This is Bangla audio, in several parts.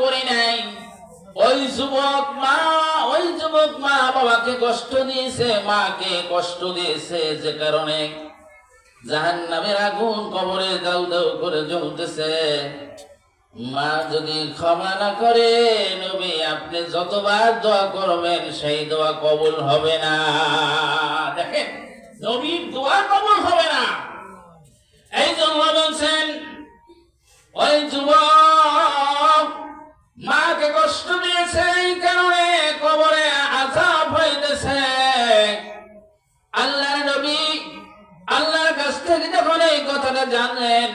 করি নাই। ওই যুবক মা, ওই যুবক মা বাবাকে কষ্ট দিয়েছে, মাকে কষ্ট দিয়েছে যে কারণে জাহান নামের আগুন কবরে দাউ দাউ করে জ্বলতেছে। মা যদি ক্ষমা না করে, নবী আপনি যতবার দোয়া করবেন, সেই দোয়া কবুল হবে না। দেখেন, নবীর দোয়া কবুল হবে না। এই জন্য বলছেন, ওই যুবক এই কারণে কবরে আজাব হইতেছে। আল্লাহর নবী আল্লাহর কাছ থেকে যখন এই কথাটা জানলেন,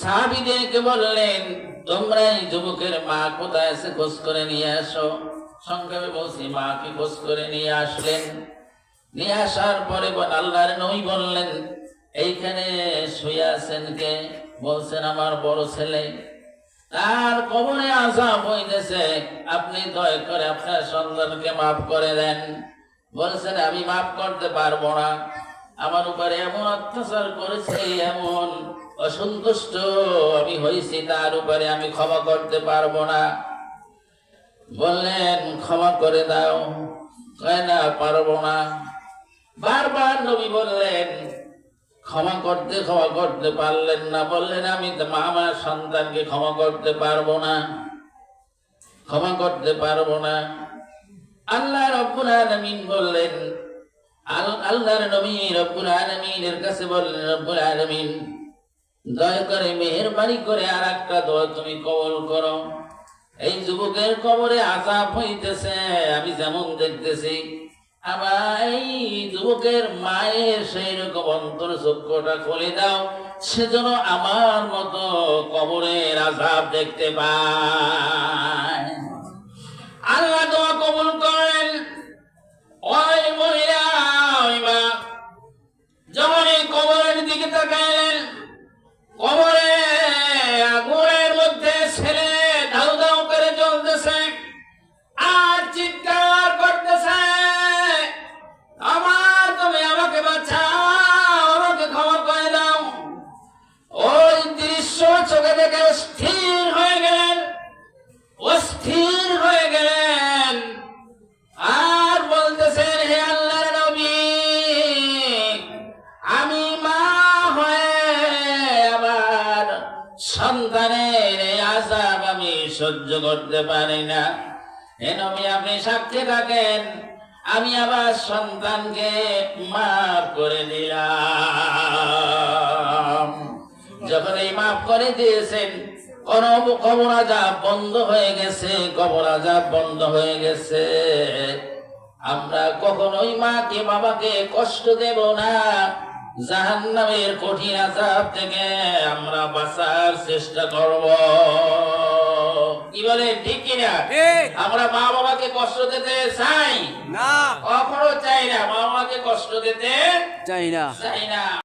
সাহাবিদেরকে বললেন, তোমরা এই যুবকের মা কোথায় আছে? খোঁজ করে নিয়ে আসো। সংক্ষেপে বলছি মাকে খোঁজ করে নিয়ে আসলেন? নিয়ে আসার পরে আল্লাহর নবী বললেন, এইখানে শুয়ে আছেন কে? বলছেন, আমার বড় ছেলে। তার কবরে আজাব হইতেছে। আপনি দয়া করে আপনার সন্তানকে মাফ করে দেন। বলছেন, আমি মাফ করতে পারব না। আমার উপরে এমন অত্যাচার করেছে, এমন অসন্তুষ্ট আমি হয়েছি তার উপরে আমি ক্ষমা করতে পারব না। বললেন, ক্ষমা করে দাও। কয় না, পারব না। বারবার নবী বললেন ক্ষমা করতে ক্ষমা করতে পারলেন না, বললেন, আমি মা আমার সন্তানকে ক্ষমা করতে পারব না। ক্ষমা করতে পারব না। আল্লাহ রব্বুল আলামিন বললেন, আল- আল্লাহর নবী রব্বুল আলামিনের কাছে বললেন, রব্বুল আলামিন, দয়া করে মেহেরবানি করে আর একটা দোয়া তুমি কবল করো। এই যুবকের কবরে আজাব হইতেছে, আমি যেমন দেখতেছি আবার এই যুবকের মায়ের সেই রকম অন্তর চক্ষুটা খুলে দাও। সেজন্য আমার মতো কবরের আজাব দেখতে পায়। আল্লাহ দোয়া কবুল করেন। ওই মহিলা যখন এই কবরের দিকে তাকাইলেন, কবরে চোখে দেখে স্থির হয়ে গেলেন। অস্থির হয়ে গেলেন। আর বলতেছেন, হে আল্লাহর নবী, আমি মা হয়ে আমার সন্তানের আজাব আমি সহ্য করতে পারি না। হে নবী, আপনি সাক্ষী থাকেন। আমি আমার সন্তানকে মাফ করে দিলাম। মাফ করে দিয়েছেন। কোন কবর আজাব বন্ধ হয়ে গেছে কবর আজাব বন্ধ হয়ে গেছে। আমরা কখনোই মাকে বাবাকে কষ্ট দেব না। জাহান্নামের কঠিন আজাব থেকে আমরা বাঁচার চেষ্টা করব। কি বলে ঠিক কিনা? আমরা মা বাবাকে কষ্ট দিতে চাই? না। কখনো চাই না মা বাবাকে কষ্ট দিতে চাই না। চাই না।